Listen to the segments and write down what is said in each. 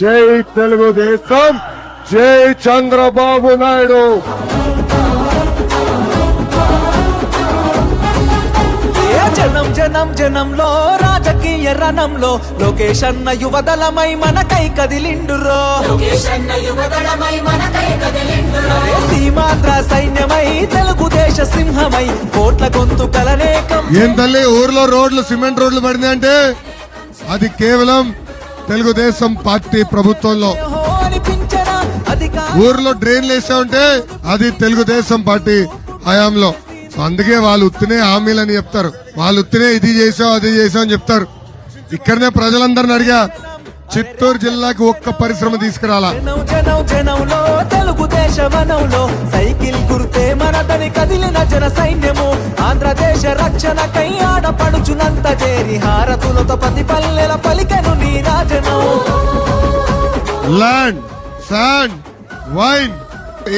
జై తెలుగుదేశం జై చంద్రబాబు నాయుడు. ఏ జనం జనం జనంలో రాజకీయ రణంలో లోకేష్ అన్న యువదళమై మనకై కదిలిండురో. సీమాంధ్ర సైన్యమై తెలుగుదేశ సింహమై కోట్ల గొంతు కలనేకం ఏం తల్లి ఊర్లో రోడ్లు సిమెంట్ రోడ్లు పడింది అంటే అది కేవలం తెలుగుదేశం పార్టీ ప్రభుత్వంలో. ఊర్లో డ్రైన్లు వేసా ఉంటే అది తెలుగుదేశం పార్టీ హయాంలో. సో అందుకే వాళ్ళు ఉత్తినే హామీలని చెప్తారు. వాళ్ళు ఉత్తినే ఇది చేసాం అది చేసాం అని చెప్తారు. ఇక్కడనే ప్రజలందరిని అడిగా చిత్తూరు జిల్లాకి ఒక్క పరిశ్రమ తీసుకురాలా? సైకిల్ గుర్తే మనదని కదిలిన జన సైన్యము. ఆంధ్రదేశ రక్షణకై ఆడపడుచునంత చేరి హారతులతో పది పల్లెల పలికెను నీ రాజనం ల్యాండ్ శాండ్ వైన్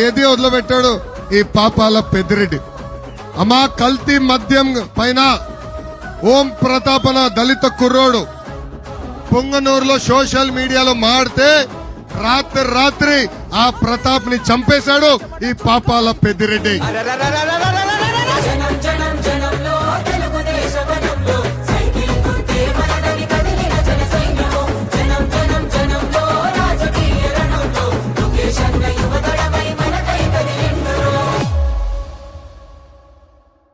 ఏది వదిలిపెట్టాడు? ఈ పాపాల పెద్దిరెడ్డి. అమ్మా కల్తీ మద్యం పైన ఓం ప్రతాపన దళిత కుర్రోడు. పొంగనూరులో సోషల్ మీడియాలో మాడితే రాత్రి రాత్రి ఆ ప్రతాప్ని చంపేశాడు ఈ పాపాల పెద్దిరెడ్డి.